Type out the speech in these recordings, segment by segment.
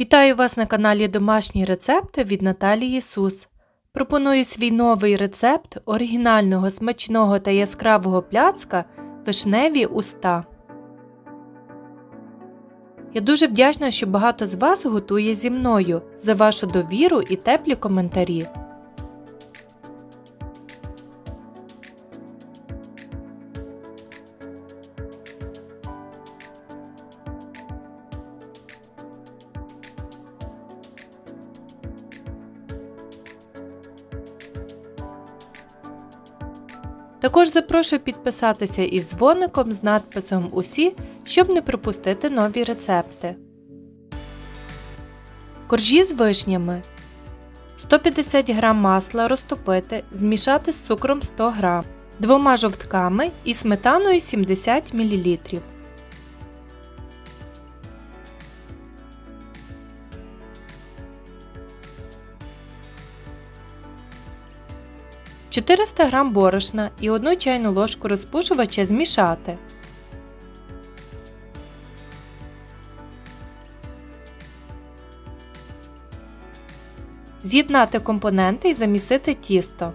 Вітаю вас на каналі Домашні рецепти від Наталії Сус. Пропоную свій новий рецепт оригінального смачного та яскравого пляцка вишневі уста. Я дуже вдячна, що багато з вас готує зі мною за вашу довіру і теплі коментарі. Також запрошую підписатися із дзвоником з надписом Усі, щоб не пропустити нові рецепти. Коржі з вишнями. 150 г масла розтопити, змішати з цукром 100 г, двома жовтками і сметаною 70 мл. 400 г борошна і 1 чайну ложку розпушувача змішати. З'єднати компоненти і замісити тісто.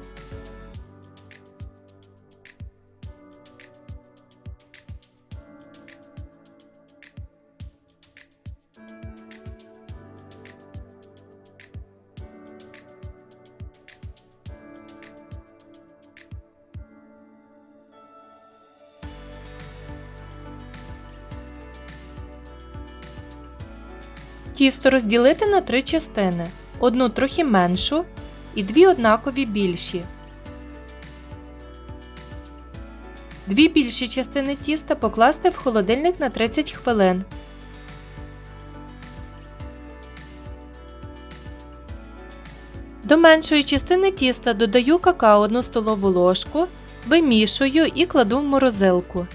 Тісто розділити на три частини. Одну трохи меншу і дві однакові більші. Дві більші частини тіста покласти в холодильник на 30 хвилин. До меншої частини тіста додаю какао 1 столову ложку, вимішую і кладу в морозилку.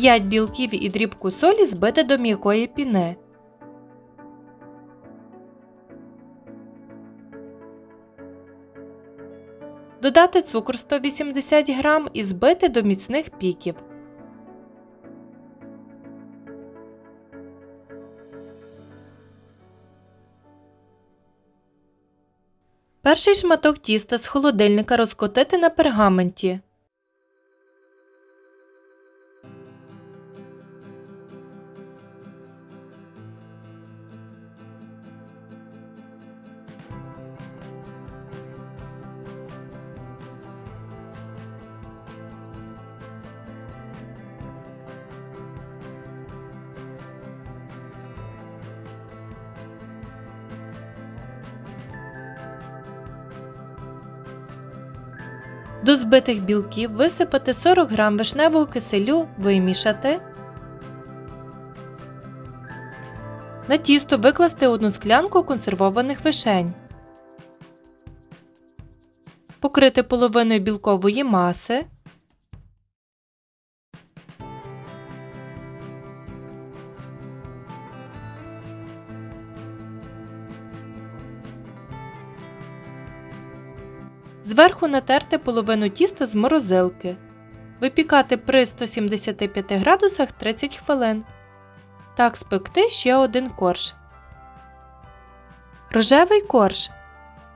П'ять білків і дрібку солі збити до м'якої піни. Додати цукор 180 г і збити до міцних піків. Перший шматок тіста з холодильника розкотити на пергаменті. До збитих білків висипати 40 г вишневого киселю, вимішати. На тісто викласти одну склянку консервованих вишень. Покрити половиною білкової маси. Зверху натерти половину тіста з морозилки. Випікати при 175 градусах 30 хвилин. Так спекти ще один корж. Рожевий корж.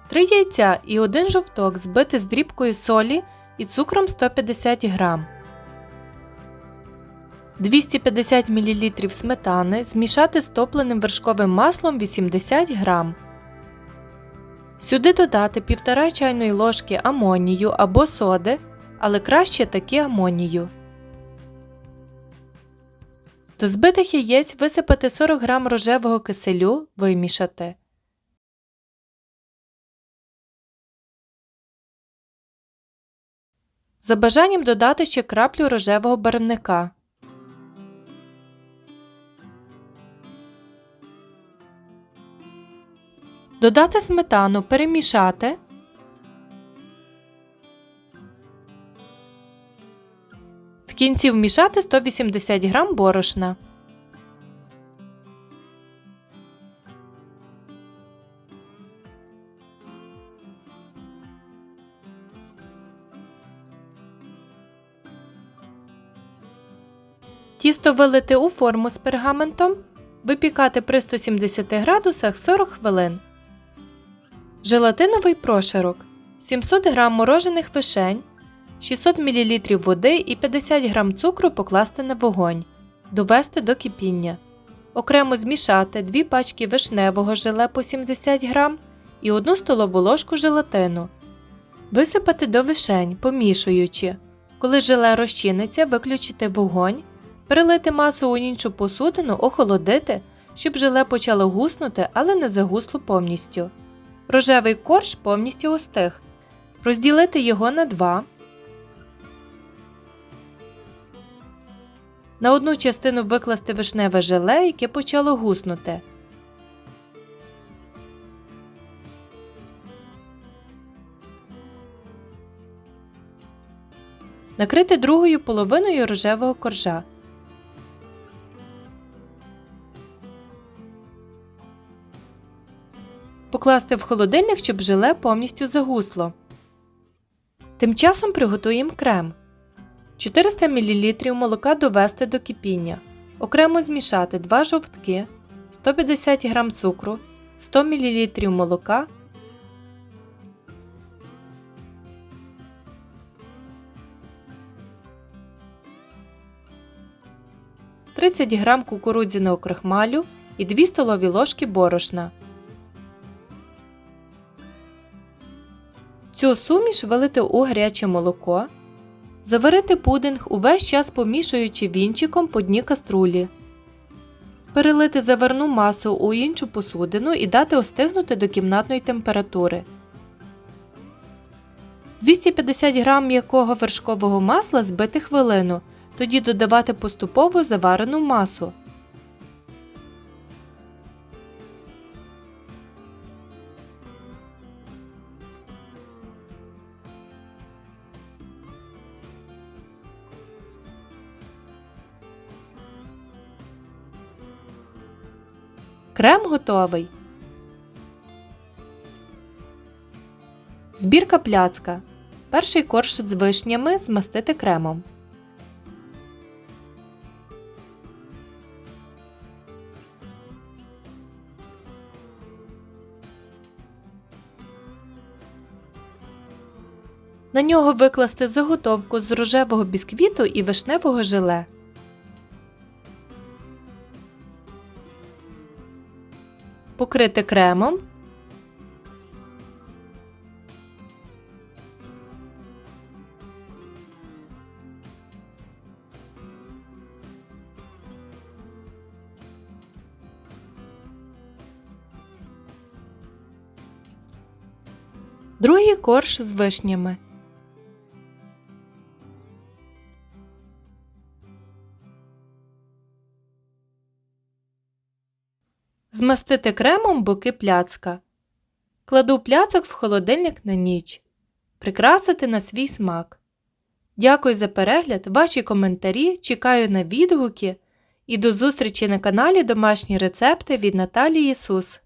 3 яйця і 1 жовток збити з дрібкою солі і цукром 150 г. 250 мл сметани змішати з топленим вершковим маслом 80 г. Сюди додати 1,5 чайної ложки амонію або соди, але краще таки амонію. До збитих яєць висипати 40 г рожевого киселю, вимішати. За бажанням додати ще краплю рожевого барвника. Додати сметану, перемішати. В кінці вмішати 180 г борошна. Тісто вилити у форму з пергаментом, випікати при 170 градусах 40 хвилин. Желатиновий прошарок 700 г морожених вишень, 600 мл води і 50 г цукру покласти на вогонь, довести до кипіння. Окремо змішати 2 пачки вишневого желе по 70 г і 1 столову ложку желатину. Висипати до вишень, помішуючи. Коли желе розчиниться, виключити вогонь, перелити масу у іншу посудину, охолодити, щоб желе почало гуснути, але не загусло повністю. Рожевий корж повністю остиг. Розділити його на два. На одну частину викласти вишневе желе, яке почало гуснути. Накрити другою половиною рожевого коржа. Покласти в холодильник, щоб желе повністю загусло. Тим часом приготуємо крем. 400 мл молока довести до кипіння. Окремо змішати 2 жовтки, 150 г цукру, 100 мл молока, – 30 г кукурудзяного крахмалю і 2 столові ложки борошна. Цю суміш вилити у гаряче молоко. Заварити пудинг увесь час помішуючи вінчиком по дні каструлі. Перелити заварну масу у іншу посудину і дати остигнути до кімнатної температури. 250 г м'якого вершкового масла збити хвилину. Тоді додавати поступово заварену масу. Крем готовий. Збірка пляцка. Перший корж з вишнями змастити кремом. На нього викласти заготовку з рожевого бісквіту і вишневого желе. Покрити кремом. Другий корж з вишнями. Змастити кремом боки пляцка. Кладу пляцок в холодильник на ніч. Прикрасити на свій смак. Дякую за перегляд, ваші коментарі. Чекаю на відгуки і до зустрічі на каналі Домашні рецепти від Наталії Ісус.